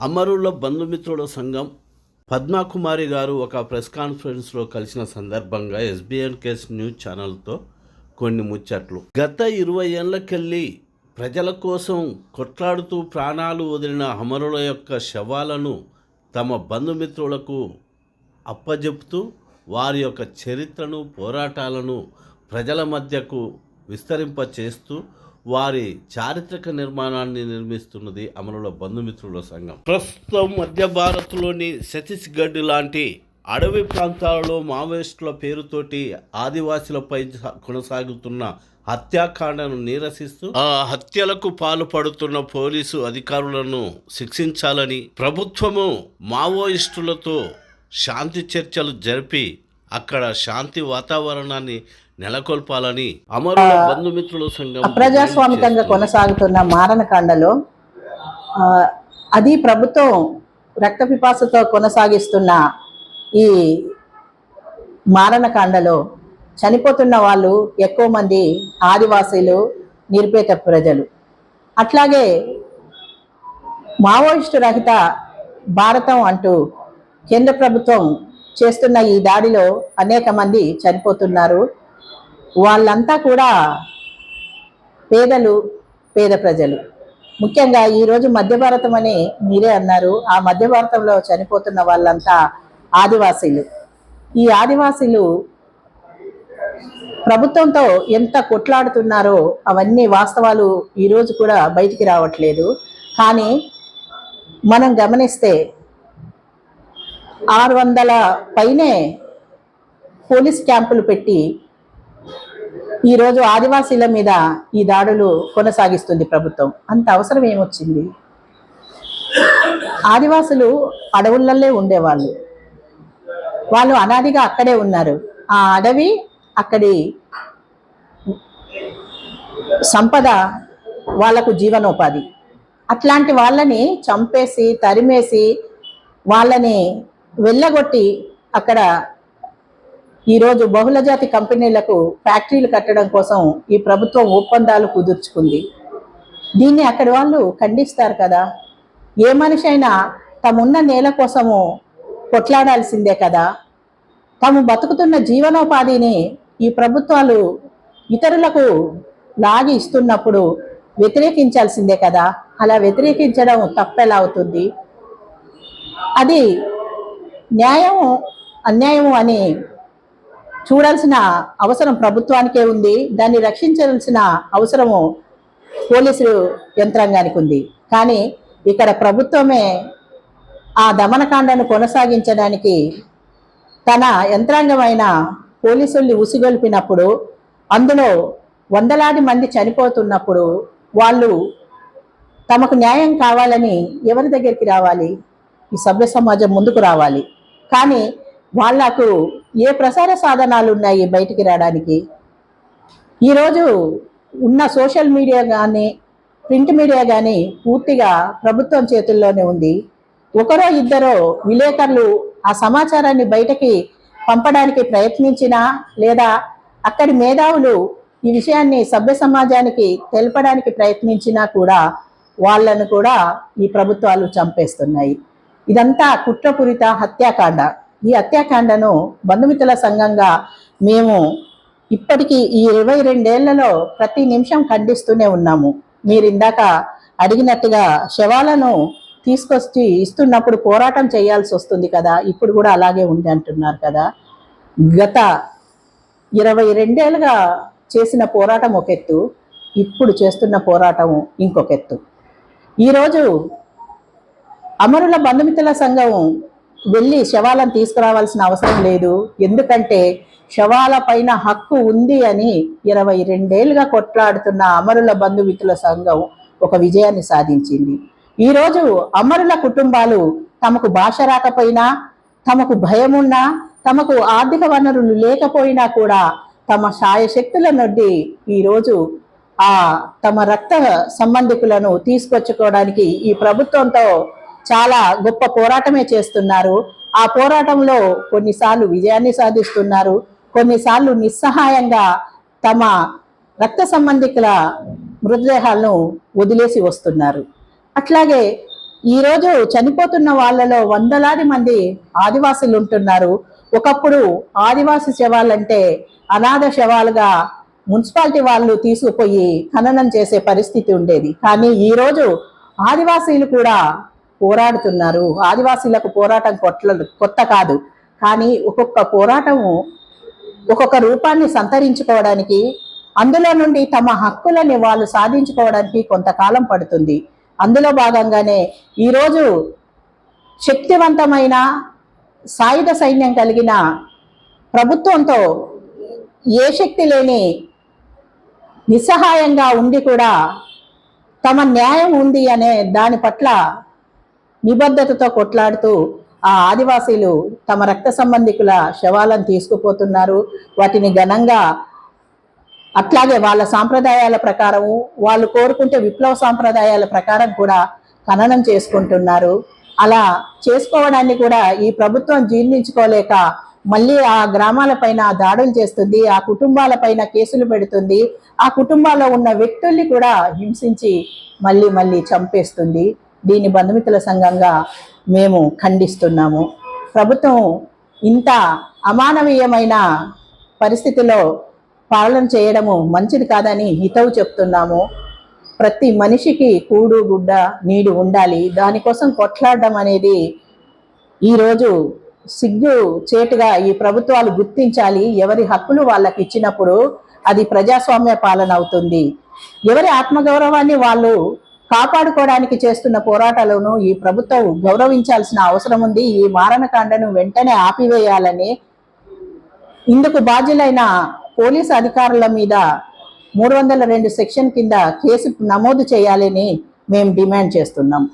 అమరుల బంధుమిత్రుల సంఘం పద్మాకుమారి గారు ఒక ప్రెస్ కాన్ఫరెన్స్లో కలిసిన సందర్భంగా ఎస్బీఎన్ కేస్ న్యూస్ ఛానల్తో కొన్ని ముచ్చట్లు. గత ఇరవై ఏళ్ళకెళ్ళి ప్రజల కోసం కొట్లాడుతూ ప్రాణాలు వదిలిన అమరుల యొక్క శవాలను తమ బంధుమిత్రులకు అప్పజెపుతూ వారి యొక్క చరిత్రను పోరాటాలను ప్రజల మధ్యకు విస్తరింప చేస్తూ వారి చారిత్రక నిర్మాణాన్ని నిర్మిస్తున్నది అమరుల బంధుమిత్రుల సంఘం. ప్రస్తుతం మధ్య భారత్లోని ఛత్తీస్గఢ్ లాంటి అడవి ప్రాంతాలలో మావోయిస్టుల పేరుతోటి ఆదివాసులపై కొనసాగుతున్న హత్యాకాండను నిరసిస్తూ ఆ హత్యలకు పాల్పడుతున్న పోలీసు అధికారులను శిక్షించాలని ప్రభుత్వము మావోయిస్టులతో శాంతి చర్చలు జరిపి అక్కడ శాంతి వాతావరణాన్ని నెలకొల్పాలని అమరుల బంధుమిత్రుల సంఘం అప్రజాస్వామికంగా కొనసాగుతున్న మారణకాండలో అది ప్రభుత్వం రక్త పిపాసతో కొనసాగిస్తున్న ఈ మారణకాండలో చనిపోతున్న వాళ్ళు ఎక్కువ మంది ఆదివాసీలు నిరుపేద ప్రజలు. అట్లాగే మావోయిస్టు రహిత భారతం అంటూ కేంద్ర ప్రభుత్వం చేస్తున్న ఈ దాడిలో అనేక మంది చనిపోతున్నారు. వాళ్ళంతా కూడా పేదలు పేద ప్రజలు. ముఖ్యంగా ఈరోజు మధ్య భారతం అని మీరే అన్నారు. ఆ మధ్య భారతంలో చనిపోతున్న వాళ్ళంతా ఆదివాసీలు. ఈ ఆదివాసీలు ప్రభుత్వంతో ఎంత కొట్లాడుతున్నారో అవన్నీ వాస్తవాలు ఈరోజు కూడా బయటికి రావట్లేదు. కానీ మనం గమనిస్తే ఆరు వందల పైనే పోలీస్ క్యాంపులు పెట్టి ఈరోజు ఆదివాసీల మీద ఈ దాడులు కొనసాగిస్తుంది ప్రభుత్వం. అంత అవసరం ఏమొచ్చింది? ఆదివాసులు అడవులల్లే ఉండేవాళ్ళు. వాళ్ళు అనాదిగా అక్కడే ఉన్నారు. ఆ అడవి అక్కడి సంపద వాళ్ళకు జీవనోపాధి. అట్లాంటి వాళ్ళని చంపేసి తరిమేసి వాళ్ళని వెళ్ళగొట్టి అక్కడ ఈరోజు బహుళజాతి కంపెనీలకు ఫ్యాక్టరీలు కట్టడం కోసం ఈ ప్రభుత్వం ఒప్పందాలు కుదుర్చుకుంది. దీన్ని అక్కడి వాళ్ళు ఖండిస్తారు కదా. ఏ మనిషి అయినా తమున్న నేల కోసము కొట్లాడాల్సిందే కదా. తాము బతుకుతున్న జీవనోపాధిని ఈ ప్రభుత్వాలు ఇతరులకు లాగి ఇస్తున్నప్పుడు వ్యతిరేకించాల్సిందే కదా. అలా వ్యతిరేకించడం తప్పెలా అవుతుంది? అది న్యాయం అన్యాయము అని చూడాల్సిన అవసరం ప్రభుత్వానికే ఉంది. దాన్ని రక్షించాల్సిన అవసరము పోలీసులు యంత్రాంగానికి ఉంది. కానీ ఇక్కడ ప్రభుత్వమే ఆ దమనకాండను కొనసాగించడానికి తన యంత్రాంగమైన పోలీసుల్ని ఉసిగొల్పినప్పుడు అందులో వందలాది మంది చనిపోతున్నప్పుడు వాళ్ళు తమకు న్యాయం కావాలని ఎవరి దగ్గరికి రావాలి? ఈ సభ్య సమాజం ముందుకు రావాలి. కానీ వాళ్ళకు ఏ ప్రసార సాధనాలు ఉన్నాయి బయటికి రావడానికి? ఈరోజు ఉన్న సోషల్ మీడియా కానీ ప్రింట్ మీడియా కానీ పూర్తిగా ప్రభుత్వం చేతుల్లోనే ఉంది. ఒకరో ఇద్దరో విలేకరులు ఆ సమాచారాన్ని బయటకి పంపడానికి ప్రయత్నించినా లేదా అక్కడి మేధావులు ఈ విషయాన్ని సభ్య సమాజానికి తెలపడానికి ప్రయత్నించినా కూడా వాళ్ళను కూడా ఈ ప్రభుత్వాలు చంపేస్తున్నాయి. ఇదంతా కుట్రపూరిత హత్యాకాండ. ఈ హత్యాకాండను బంధుమిత్రుల సంఘంగా మేము ఇప్పటికీ ఈ ఇరవై రెండేళ్ళలో ప్రతి నిమిషం ఖండిస్తూనే ఉన్నాము. మీరు ఇందాక అడిగినట్టుగా శవాలను తీసుకొచ్చి ఇస్తున్నప్పుడు పోరాటం చేయాల్సి వస్తుంది కదా ఇప్పుడు కూడా అలాగే ఉంది అంటున్నారు కదా. గత ఇరవై రెండేళ్ళుగా చేసిన పోరాటం ఒక ఎత్తు ఇప్పుడు చేస్తున్న పోరాటం ఇంకొక ఎత్తు. ఈరోజు అమరుల బంధుమిత్రుల సంఘం వెళ్ళి శవాలను తీసుకురావాల్సిన అవసరం లేదు. ఎందుకంటే శవాల పైన హక్కు ఉంది అని ఇరవై రెండేళ్ళుగా కొట్లాడుతున్న అమరుల బంధుమిత్రుల సంఘం ఒక విజయాన్ని సాధించింది. ఈరోజు అమరుల కుటుంబాలు తమకు భాష రాకపోయినా తమకు భయమున్నా తమకు ఆర్థిక వనరులు లేకపోయినా కూడా తమ శాయశక్తుల నుండి ఈరోజు ఆ తమ రక్త సంబంధికులను తీసుకొచ్చుకోవడానికి ఈ ప్రభుత్వంతో చాలా గొప్ప పోరాటమే చేస్తున్నారు. ఆ పోరాటంలో కొన్నిసార్లు విజయాన్ని సాధిస్తున్నారు. కొన్నిసార్లు నిస్సహాయంగా తమ రక్త సంబంధికుల మృతదేహాలను వదిలేసి వస్తున్నారు. అట్లాగే ఈరోజు చనిపోతున్న వాళ్ళలో వందలాది మంది ఆదివాసులు ఉంటున్నారు. ఒకప్పుడు ఆదివాసి శవాలంటే అనాథ శవాలుగా మున్సిపాలిటీ వాళ్ళు తీసుకుపోయి ఖననం చేసే పరిస్థితి ఉండేది. కానీ ఈరోజు ఆదివాసీలు కూడా పోరాడుతున్నారు. ఆదివాసీలకు పోరాటం కొట్ల కొత్త కాదు. కానీ ఒక్కొక్క పోరాటము ఒక్కొక్క రూపాన్ని సంతరించుకోవడానికి అందులో నుండి తమ హక్కులని వాళ్ళు సాధించుకోవడానికి కొంతకాలం పడుతుంది. అందులో భాగంగానే ఈరోజు శక్తివంతమైన సాయుధ సైన్యం కలిగిన ప్రభుత్వంతో ఏ శక్తి లేని నిస్సహాయంగా ఉండి కూడా తమ న్యాయం ఉంది అనే దాని పట్ల నిబద్ధతతో కొట్లాడుతూ ఆ ఆదివాసీలు తమ రక్త సంబంధికుల శవాలను తీసుకుపోతున్నారు. వాటిని ఘనంగా అట్లాగే వాళ్ళ సాంప్రదాయాల ప్రకారము వాళ్ళు కోరుకుంటే విప్లవ సాంప్రదాయాల ప్రకారం కూడా ఖననం చేసుకుంటున్నారు. అలా చేసుకోవడాన్ని కూడా ఈ ప్రభుత్వం జీర్ణించుకోలేక మళ్ళీ ఆ గ్రామాల పైన దాడులు చేస్తుంది ఆ కుటుంబాల పైన కేసులు పెడుతుంది ఆ కుటుంబాల్లో ఉన్న వ్యక్తుల్ని కూడా హింసించి మళ్ళీ మళ్ళీ చంపేస్తుంది. దీని బంధుమిత్రుల సంఘంగా మేము ఖండిస్తున్నాము. ప్రభుత్వం ఇంత అమానవీయమైన పరిస్థితిలో పాలన చేయడము మంచిది కాదని హితవు చెప్తున్నాము. ప్రతి మనిషికి కూడు గుడ్డ నీడు ఉండాలి. దానికోసం కొట్లాడడం అనేది ఈరోజు సిగ్గు చేటుగా ఈ ప్రభుత్వాలు గుర్తించాలి. ఎవరి హక్కులు వాళ్ళకి ఇచ్చినప్పుడు అది ప్రజాస్వామ్య పాలన అవుతుంది. ఎవరి ఆత్మగౌరవాన్ని వాళ్ళు కాపాడుకోవడానికి చేస్తున్న పోరాటాలను ఈ ప్రభుత్వం గౌరవించాల్సిన అవసరం ఉంది. ఈ మారణకాండను వెంటనే ఆపివేయాలని ఇందుకు బాధ్యులైన పోలీసు అధికారుల మీద మూడు వందల రెండు సెక్షన్ కింద కేసు నమోదు చేయాలని మేము డిమాండ్ చేస్తున్నాం.